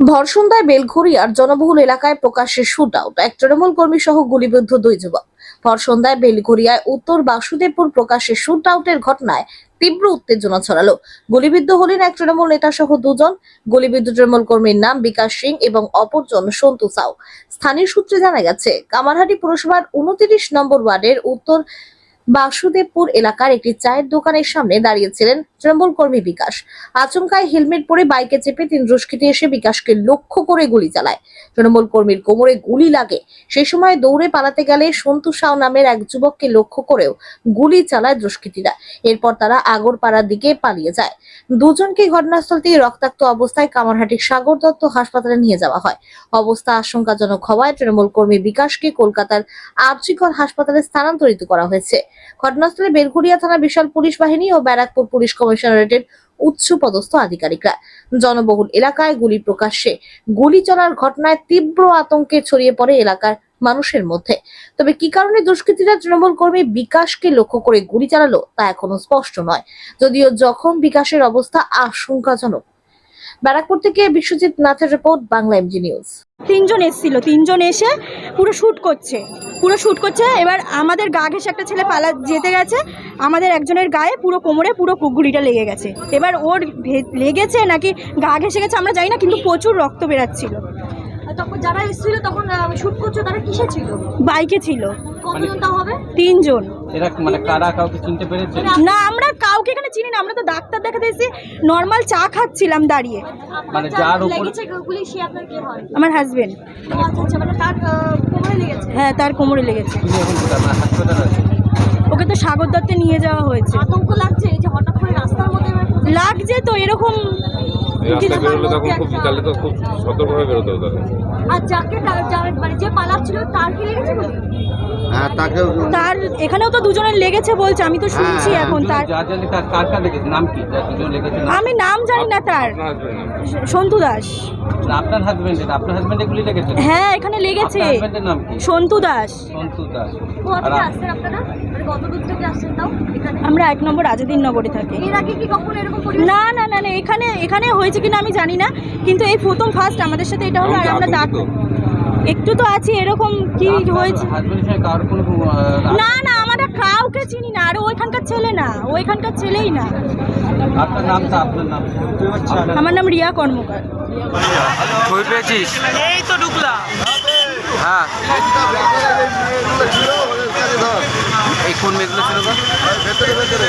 ধর্ষণদায় বেলঘরিয়ার জনবহুল এলাকায় প্রকাশ্যে শুট আউট এক তৃণমূল কর্মী সহ গুলিবিদ্ধ দুই যুবক। ধর্ষণদায় বেলঘরিয়ায় উত্তর বাসুদেবপুর প্রকাশ্যে শুট আউটের ঘটনায় তীব্র উত্তেজনা ছড়ালো। গুলিবিদ্ধ হলেন এক তৃণমূল নেতা সহ দুজন। গুলিবিদ্ধ তৃণমূল কর্মীর নাম বিকাশ সিং এবং অপরজন সন্তু সাউ। স্থানীয় সূত্রে জানা গেছে, কামারহাটি পুরসভার উনত্রিশ নম্বর ওয়ার্ডের উত্তর বাসুদেবপুর এলাকার একটি চায়ের দোকানের সামনে দাঁড়িয়েছিলেন তৃণমূল কর্মী বিকাশ। আচমকায় হেলমেট পরে বাইকে চেপে তিন দুষ্কৃতী এসে বিকাশকে লক্ষ্য করে গুলি চালায়। তৃণমূল কর্মীর কোমরে গুলি লাগে। সেই সময় দৌড়ে পালাতে গেলে সন্তু সাউ নামের এক যুবককে লক্ষ্য করেও গুলি চালায় দুষ্কৃতীরা। এরপর তারা আগরপাড়ার দিকে পালিয়ে যায়। দুজনকে ঘটনাস্থল থেকে রক্তাক্ত অবস্থায় কামারহাটির সাগর দত্ত হাসপাতালে নিয়ে যাওয়া হয়। অবস্থা আশঙ্কাজনক হওয়ায় তৃণমূল কর্মী বিকাশকে কলকাতার আরজিকর হাসপাতালে স্থানান্তরিত করা হয়েছে। ঘটনাস্থলে বেলঘরিয়া থানা বিশাল পুলিশ বাহিনী ও ব্যারাকপুর পুলিশ কমিশনারেটের উচ্চ পদস্থ আধিকারিকরা। জনবহুল এলাকায় গুলি প্রকাশ্যে। গুলি চলার ঘটনায় তীব্র আতঙ্কে ছড়িয়ে পড়ে এলাকার মানুষের মধ্যে। তবে কি কারণে দুষ্কৃতীরা তৃণমূল কর্মী বিকাশকে লক্ষ্য করে গুলি চালালো তা এখনও স্পষ্ট নয়। যদিও জখম বিকাশের অবস্থা আশঙ্কাজনক। ব্যারাকপুর থেকে বিশ্বজিৎ নাথের রিপোর্ট বাংলা এমজি নিউজ তিনজন এসেছিল তিনজন এসে পুরো শ্যুট করছে। পুরো শ্যুট করছে এবার আমাদের গা ঘেসে একটা ছেলে পালা যেতে গেছে আমাদের একজনের গায়ে পুরো কোমরে পুরো গুলিটা লেগে গেছে। এবার ওর লেগেছে নাকি গা ঘেসে গেছে আমরা জানি না কিন্তু প্রচুর রক্ত বেরাচ্ছিল। তখন যারা এসেছিল তখন শুট করছ তারা কিসে ছিল? বাইকে ছিল। কতজন তাও হবে? তিনজন। এরা মানে কারা কাউকে চিনতে পেরেছে? না আমরা কাউকে এখানে চিনি না আমরা তো ডাক্তার দেখাতে এসেছি নর্মাল চা খাচ্ছিলাম দাঁড়িয়ে। মানে যার উপর লেগেছে গুলি সে আপনার কে হয়? আমার হাজবেন্ড আচ্ছা আচ্ছা মানে তার কোমরে লেগেছে? হ্যাঁ তার কোমরে লেগেছে। তিনি এখন কোথায়? মানে হাসপাতালে আছে? ওকে তো সাগর দত্তে নিয়ে যাওয়া হয়েছে। আতঙ্ক লাগছে এই যে হঠাৎ করে রাস্তার মধ্যে লাগছে তো এরকম রাস্তায় বেরোলে তখন খুব তাহলে তো খুব সতর্কভাবে বেরোতে হবে তাদের আর যাকে তার- মানে যে পালাচ্ছিল তার কি লেগেছে? হ্যাঁ তাকেও তার এখানেও তো দুজনের লেগেছে বলছে আমি তো শুনছি হ্যাঁ, এখন তার। যা জানি তার কার কার লেগেছে? নাম কি? দুজন লেগেছে আমি নাম জানি না তার। সন্তু দাস। আপনার হাজবেন্ডের আপনার হাজবেন্ডে গুলি লেগেছে? হ্যাঁ এখানে লেগেছে। হাজবেন্ডের নাম কি? সন্তু দাস। সন্তু দাস। কোথা আর থেকে আপ- আসছেন আপনারা। মানে কত দূর থেকে আসছেন তাও? আমরা এক নম্বর আজাদিন নগরে থাকি। এর আগে কি কখনো এরকম না না না না এখানে এখানে হয়েছে কিনা আমি জানি না। কিন্তু এই প্রথম ফার্স্ট আমাদের সাথে এটা হলো আর আমরা ডাক একটু তো আছি এরকম কি হয়েছে? না না আমরা কাউকে চিনি না আর ওইখানকার ছেলে না ওইখানকার ছেলেই না। আপনার নামটা আপনার নাম আমার নাম রিয়া কর্মকার। কই পেয়েছিস? এই তো ঢুকলাম। হ্যাঁ। এই কোন মেয়েগুলো ছিল গো? ভেতরে ভেতরে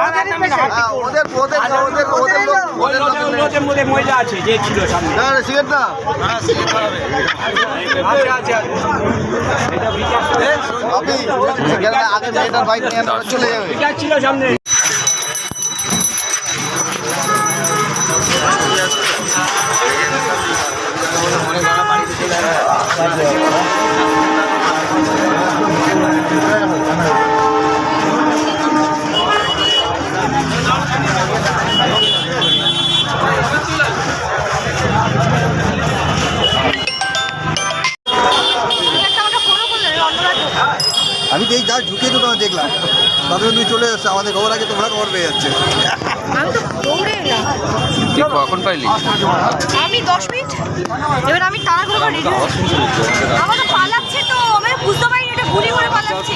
হ্যাঁ, ওদের ওদের ওদের ওদের ওদের লোকের মেয়ে। না, না, সিগারেট না। আপনি আগে মেয়েটার বাইক নিয়ে চলে যাবে। আমি তো এই যা ঢুকে তো দেখলাম। তবে তুমি চলে এসছো আমাদের খবর আগে তোমরা খবর পেয়ে যাচ্ছে। কখন পাইলি? আমি দশ মিনিট। এবার আমি করে রেডি আমার পালাচ্ছে তো আমি বুঝতে পারিনি এটা গুলি করে পালাচ্ছে।